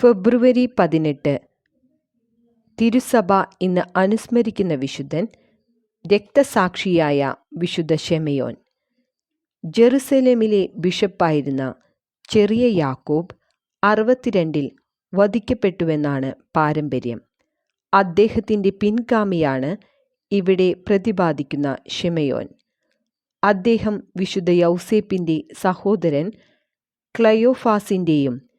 ഫെബ്രുവരി പതിനെട്ട്. തിരുസഭ ഇന്ന് അനുസ്മരിക്കുന്ന വിശുദ്ധൻ രക്തസാക്ഷിയായ വിശുദ്ധ ഷെമയോൻ ജെറുസലേമിലെ ബിഷപ്പായിരുന്ന ചെറിയ യാക്കോബ് അറുപത്തിരണ്ടിൽ വധിക്കപ്പെട്ടുവെന്നാണ് പാരമ്പര്യം. അദ്ദേഹത്തിന്റെ പിൻഗാമിയാണ് ഇവിടെ പ്രതിപാദിക്കുന്ന ഷെമയോൻ അദ്ദേഹം വിശുദ്ധ യൗസേപ്പിന്റെ സഹോദരൻ ക്ലയോഫാസിന്റെയും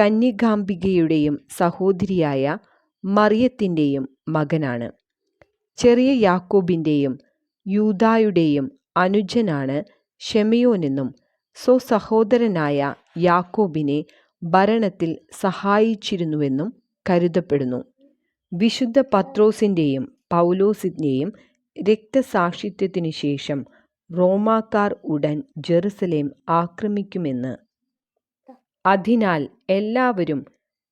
കന്യകാംബികയുടെയും സഹോദരിയായ മറിയത്തിന്റെയും മകനാണ്. ചെറിയ യാക്കോബിന്റെയും യൂതായുടെയും അനുജനാണ് ഷെമിയോനെന്നും സ്വസഹോദരനായ യാക്കോബിനെ ഭരണത്തിൽ സഹായിച്ചിരുന്നുവെന്നും കരുതപ്പെടുന്നു. വിശുദ്ധ പത്രോസിന്റെയും പൗലോസിന്റെയും രക്തസാക്ഷിത്വത്തിനു ശേഷം റോമാക്കാർ ഉടൻ ജെറുസലേം ആക്രമിക്കുമെന്ന് അതിനാൽ എല്ലാവരും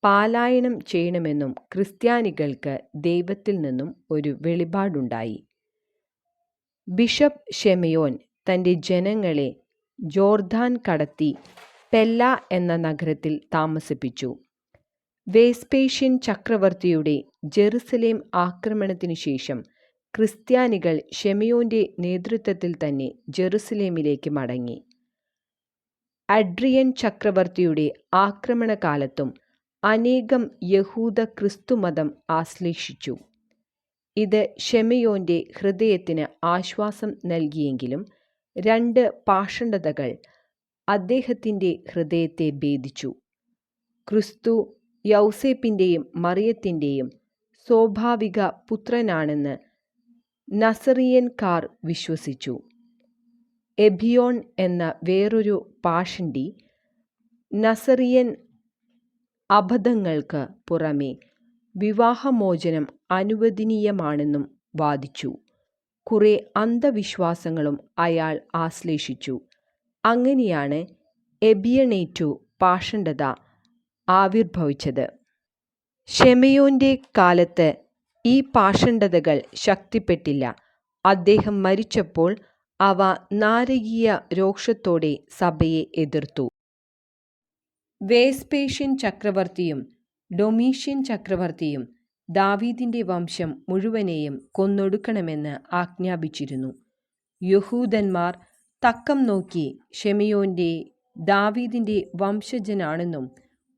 പാലായനം ചെയ്യണമെന്നും ക്രിസ്ത്യാനികൾക്ക് ദൈവത്തിൽ നിന്നും ഒരു വെളിപാടുണ്ടായി. ബിഷപ്പ് ഷെമയോൻ തന്റെ ജനങ്ങളെ ജോർദാൻ കടത്തി പെല്ല എന്ന നഗരത്തിൽ താമസിപ്പിച്ചു. വേസ്പേഷ്യൻ ചക്രവർത്തിയുടെ ജെറുസലേം ആക്രമണത്തിനു ശേഷം ക്രിസ്ത്യാനികൾ ഷെമയോന്റെ നേതൃത്വത്തിൽ തന്നെ ജെറുസലേമിലേക്ക് മടങ്ങി. അഡ്രിയൻ ചക്രവർത്തിയുടെ ആക്രമണകാലത്തും അനേകം യഹൂദ ക്രിസ്തുമതം ആശ്ലേഷിച്ചു. ഇത് ഷെമയോന്റെ ഹൃദയത്തിന് ആശ്വാസം നൽകിയെങ്കിലും രണ്ട് പാഷണ്ഡതകൾ അദ്ദേഹത്തിന്റെ ഹൃദയത്തെ ഭേദിച്ചു. ക്രിസ്തു യൗസേപ്പിന്റെയും മറിയത്തിന്റെയും സ്വാഭാവിക പുത്രനാണെന്ന് നസറിയൻകാർ വിശ്വസിച്ചു. എബിയോൺ എന്ന വേറൊരു പാഷണ്ടി നസറിയൻ അബദ്ധങ്ങൾക്ക് പുറമെ വിവാഹമോചനം അനുവദനീയമാണെന്നും വാദിച്ചു. കുറെ അന്ധവിശ്വാസങ്ങളും അയാൾ ആശ്ലേഷിച്ചു. അങ്ങനെയാണ് എബിയണേറ്റു പാഷണ്ഡത ആവിർഭവിച്ചത്. ഷെമയോന്റെ കാലത്ത് ഈ പാഷണ്ഡതകൾ ശക്തിപ്പെട്ടില്ല. അദ്ദേഹം മരിച്ചപ്പോൾ അവ നാരകീയ രോക്ഷത്തോടെ സഭയെ എതിർത്തു. വേസ്പേഷ്യൻ ചക്രവർത്തിയും ഡൊമീഷ്യൻ ചക്രവർത്തിയും ദാവീദിന്റെ വംശം മുഴുവനെയും കൊന്നൊടുക്കണമെന്ന് ആജ്ഞാപിച്ചിരുന്നു. യഹൂദന്മാർ തക്കം നോക്കി ഷെമിയോന്റെ ദാവീദിന്റെ വംശജനാണെന്നും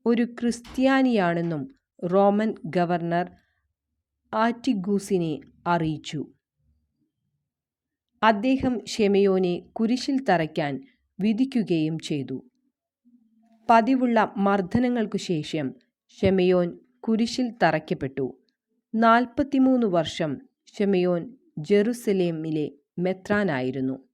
ഒരു ക്രിസ്ത്യാനിയാണെന്നും റോമൻ ഗവർണർ ആറ്റിഗൂസിനെ അറിയിച്ചു. അദ്ദേഹം ഷെമയോനെ കുരിശിൽ തറയ്ക്കാൻ വിധിക്കുകയും ചെയ്തു. പതിവുള്ള മർദ്ദനങ്ങൾക്കു ശേഷം ഷെമയോൻ കുരിശിൽ തറയ്ക്കപ്പെട്ടു. നാൽപ്പത്തിമൂന്ന് വർഷം ഷെമയോൻ ജെറുസലേമിലെ മെത്രാനായിരുന്നു.